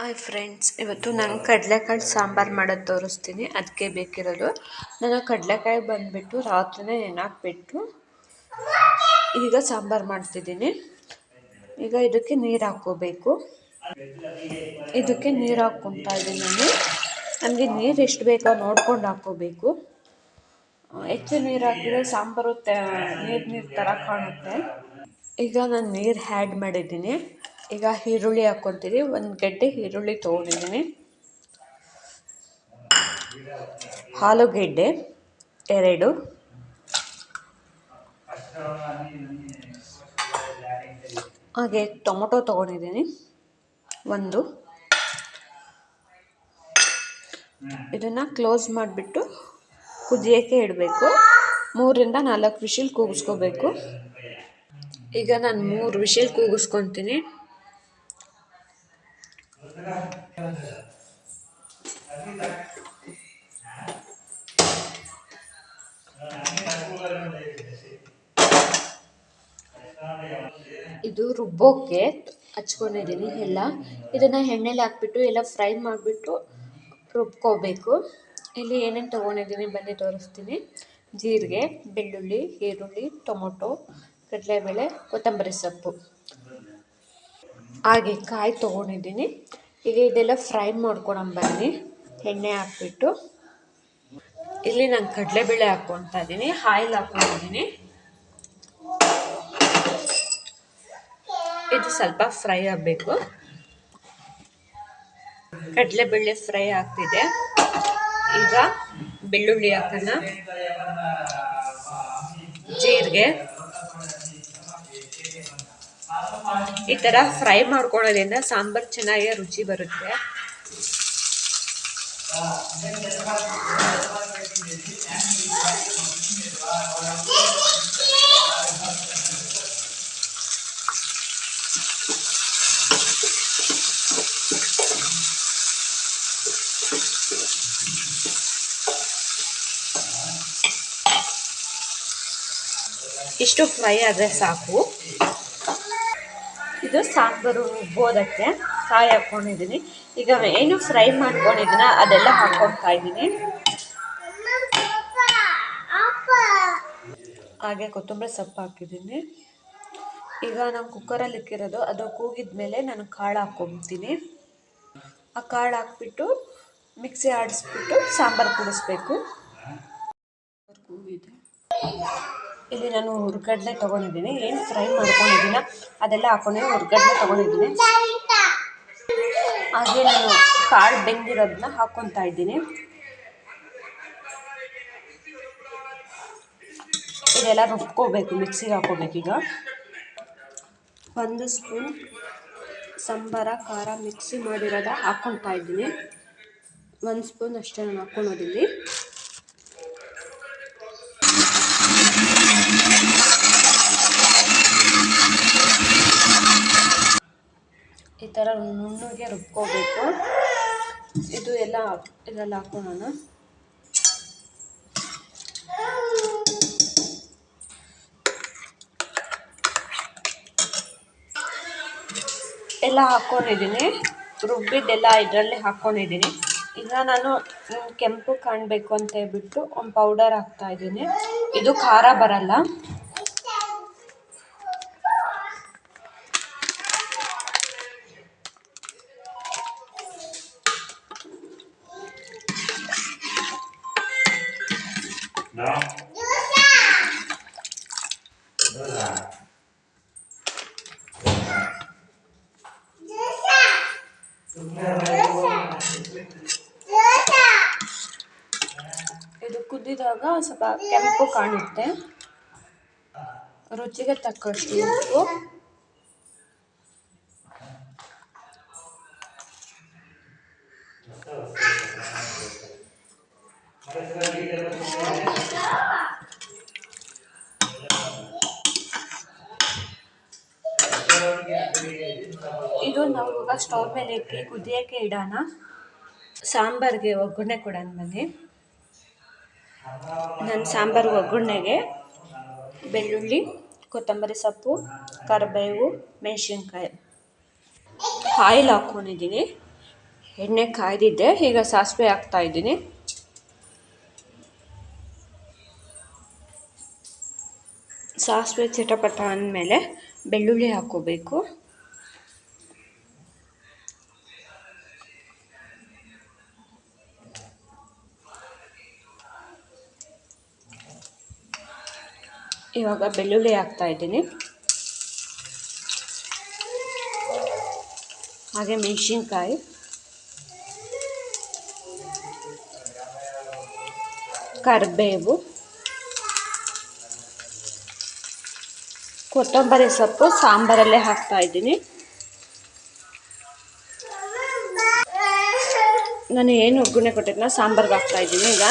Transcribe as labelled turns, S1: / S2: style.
S1: Hi friends, ಇವತ್ತು ನಾನು ಕಡಲೆಕಾಳು ಸಾಂಬಾರು ಮಾಡೋದು ತೋರಿಸ್ತೀನಿ. ಅದಕ್ಕೆ ಬೇಕಿರೋದು. ನಾನು ಕಡಲೆಕಾಯಿ ಬಂದುಬಿಟ್ಟು ರಾತ್ರಿನೇ ನೆನಾಕ್ಬಿಟ್ಟು ಈಗ ಸಾಂಬಾರು ಮಾಡ್ತಿದ್ದೀನಿ. ಈಗ ಇದಕ್ಕೆ ನೀರು ಹಾಕ್ಕೋಬೇಕು. ಇದಕ್ಕೆ ನೀರು ಹಾಕ್ಕೊತಾ ಇದ್ದೀನಿ ನಾನು. ನಮಗೆ ನೀರು ಎಷ್ಟು ಬೇಕೋ ನೋಡ್ಕೊಂಡು ಹಾಕ್ಕೋಬೇಕು. ಹೆಚ್ಚು ನೀರು ಹಾಕಿದ್ರೆ ಸಾಂಬಾರು ನೀರು ನೀರು ಥರ ಕಾಣುತ್ತೆ. ಈಗ ನಾನು ನೀರು ಹ್ಯಾಡ್ ಮಾಡಿದ್ದೀನಿ. ಈಗ ಈರುಳ್ಳಿ ಹಾಕ್ಕೊತೀನಿ ಒಂದು ಗಡ್ಡೆ ಈರುಳ್ಳಿ ತೊಗೊಂಡಿದ್ದೀನಿ. ಆಲೂಗೆಡ್ಡೆ ಎರಡು. ಹಾಗೆ ಟೊಮೊಟೊ ತೊಗೊಂಡಿದ್ದೀನಿ, ಒಂದು. ಇದನ್ನು ಕ್ಲೋಸ್ ಮಾಡಿಬಿಟ್ಟು ಕುದಿಯೋಕ್ಕೆ ಇಡಬೇಕು. ಮೂರಿಂದ ನಾಲ್ಕು ವಿಷಿಲ್ ಕೂಗಿಸ್ಕೋಬೇಕು. ಈಗ ನಾನು ಮೂರು ವಿಷಿಲ್ ಕೂಗಿಸ್ಕೊತೀನಿ. ಇದು ರುಬ್ಬೋಕ್ಕೆ ಹಚ್ಕೊಂಡಿದ್ದೀನಿ ಎಲ್ಲ. ಇದನ್ನು ಎಣ್ಣೆಲಿ ಹಾಕ್ಬಿಟ್ಟು ಎಲ್ಲ ಫ್ರೈ ಮಾಡಿಬಿಟ್ಟು ರುಬ್ಕೋಬೇಕು. ಇಲ್ಲಿ ಏನೇನು ತೊಗೊಂಡಿದ್ದೀನಿ ಬನ್ನಿ ತೋರಿಸ್ತೀನಿ. ಜೀರಿಗೆ, ಬೆಳ್ಳುಳ್ಳಿ, ಈರುಳ್ಳಿ, ಟೊಮೊಟೊ, ಕಡಲೆಬೇಳೆ, ಕೊತ್ತಂಬರಿ ಸೊಪ್ಪು. ಹಾಗೆ ಕಾಯಿ ತೊಗೊಂಡಿದ್ದೀನಿ. ಈಗ ಇದೆಲ್ಲ ಫ್ರೈ ಮಾಡ್ಕೊಳಂಬನ್ನಿ ಎಣ್ಣೆ ಹಾಕ್ಬಿಟ್ಟು. ಇಲ್ಲಿ ನಾನು ಕಡಲೆಬೇಳೆ ಹಾಕ್ಕೊತಾ ಇದ್ದೀನಿ ಆಯಿಲ್ ಹಾಕ್ಕೊಂಡಿದ್ದೀನಿ ಇದು ಸ್ವಲ್ಪ ಫ್ರೈ ಆಗಬೇಕು. ಕಡಲೆಬೇಳೆ ಫ್ರೈ ಆಗ್ತಿದೆ. ಈಗ ಬೆಳ್ಳುಳ್ಳಿ ಹಾಕೋಣ. ಜೀರಿಗೆ. ಈ ತರ ಫ್ರೈ ಮಾಡ್ಕೊಳ್ಳೋದ್ರಿಂದ ಸಾಂಬಾರ್ ಚೆನ್ನಾಗಿ ರುಚಿ ಬರುತ್ತೆ. ಇಷ್ಟು ಫ್ರೈ ಆದರೆ ಸಾಕು. ಇದು ಸಾಂಬಾರು ರುಬ್ಬೋದಕ್ಕೆ ಕಾಯಿ ಹಾಕ್ಕೊಂಡಿದ್ದೀನಿ ಈಗ ಏನು ಫ್ರೈ ಮಾಡ್ಕೊಂಡಿದ್ದೀನ ಅದೆಲ್ಲ ಹಾಕ್ಕೊಳ್ತಾ ಇದ್ದೀನಿ. ಹಾಗೆ ಕೊತ್ತಂಬರಿ ಸೊಪ್ಪು ಹಾಕಿದ್ದೀನಿ. ಈಗ ನಾನು ಕುಕ್ಕರಲ್ಲಿ ಇಕ್ಕಿರೋದು, ಅದು ಕೂಗಿದ ಮೇಲೆ ನಾನು ಕಾಳು ಹಾಕ್ಕೊತೀನಿ ಆ ಕಾಳು ಹಾಕ್ಬಿಟ್ಟು ಮಿಕ್ಸಿ ಆಡಿಸ್ಬಿಟ್ಟು ಸಾಂಬಾರು ಕುಡಿಸ್ಬೇಕು. ಕೂಗಿದೆ. ಇಲ್ಲಿ ನಾನು ಹುರ್ಗಡ್ಲೆ ತೊಗೊಂಡಿದ್ದೀನಿ. ಏನು ಫ್ರೈ ಮಾಡ್ಕೊಂಡಿದ್ದೀನ? ಅದೆಲ್ಲ ಹಾಕೊಂಡು, ಹುರ್ಗಡ್ಲೆ ತೊಗೊಂಡಿದ್ದೀನಿ. ಹಾಗೆ ನಾನು ಕಾಳು ಬೆಂದಿರೋದನ್ನ ಹಾಕ್ಕೊತಾ ಇದ್ದೀನಿ. ಇದೆಲ್ಲ ರುಬ್ಕೋಬೇಕು, ಮಿಕ್ಸಿಗೆ ಹಾಕ್ಕೋಬೇಕೀಗ ಒಂದು ಸ್ಪೂನ್ ಸಾಂಬಾರ, ಖಾರ ಮಿಕ್ಸಿ ಮಾಡಿರೋದ ಹಾಕ್ಕೊತಾ ಇದ್ದೀನಿ. ಒಂದು ಸ್ಪೂನ್ ಅಷ್ಟೇ ನಾನು ಹಾಕ್ಕೊಳೋದಿಲ್ಲಿ. ಥರ ನುಣ್ಣಗೆ ರುಬ್ಕೋಬೇಕು. ಇದು ಎಲ್ಲ ಇದರಲ್ಲಿ ಹಾಕೋಣ ಎಲ್ಲ ಹಾಕ್ಕೊಂಡಿದ್ದೀನಿ. ರುಬ್ಬಿದ್ದೆಲ್ಲ ಇದರಲ್ಲಿ ಹಾಕ್ಕೊಂಡಿದ್ದೀನಿ. ಈಗ ನಾನು ಕೆಂಪು ಕಾಣಬೇಕು ಅಂತ ಹೇಳ್ಬಿಟ್ಟು ಒಂದು ಪೌಡರ್ ಹಾಕ್ತಾಯಿದ್ದೀನಿ ಇದು ಖಾರ ಬರಲ್ಲ. ಕುದ್ದಿದಾಗ ಸ್ವಲ್ಪ ಕೆಂಪು ಕಾಣುತ್ತೆ. ರುಚಿಗೆ ತಕ್ಕಷ್ಟು ಉಪ್ಪು. ಇದು ನಾವು ಇವಾಗ ಸ್ಟವ್ ಮೇಲೆ ಇಕ್ಕಿ ಕುದಿಯೋಕ್ಕೆ ಇಡೋಣ. ಸಾಂಬಾರಿಗೆ ಒಗ್ಗರಣೆ ಕೊಡೋಣ ಬನ್ನಿ. ನನ್ನ ಸಾಂಬಾರು ಒಗ್ಗರಣೆಗೆ ಬೆಳ್ಳುಳ್ಳಿ, ಕೊತ್ತಂಬರಿ ಸೊಪ್ಪು, ಕರಿಬೇವು, ಮೆಣಸಿನ್ಕಾಯಿ. ಆಯಿಲ್ ಹಾಕ್ಕೊಂಡಿದ್ದೀನಿ ಎಣ್ಣೆ ಕಾಯ್ದಿದ್ದೆ, ಈಗ ಸಾಸಿವೆ ಹಾಕ್ತಾಯಿದ್ದೀನಿ ಸಾಸಿವೆ ಚಿಟಪಟ ಅಂದಮೇಲೆ ಬೆಳ್ಳುಳ್ಳಿ ಹಾಕ್ಕೋಬೇಕು. ಇವಾಗ ಬೆಳ್ಳುಳ್ಳಿ ಹಾಕ್ತಾ ಇದ್ದೀನಿ. ಹಾಗೆ ಮೆಣಸಿನ್ಕಾಯಿ. ಕರಿಬೇವು. ಕೊತ್ತಂಬರಿ ಸೊಪ್ಪು ಸಾಂಬಾರಲ್ಲೇ ಹಾಕ್ತಾ ಇದ್ದೀನಿ. ನಾನು ಏನು ಒಗ್ಗರಣೆ ಕೊಟ್ಟಿದ್ನ ಸಾಂಬಾರ್ಗೆ ಹಾಕ್ತಾ ಇದ್ದೀನಿ ಈಗ.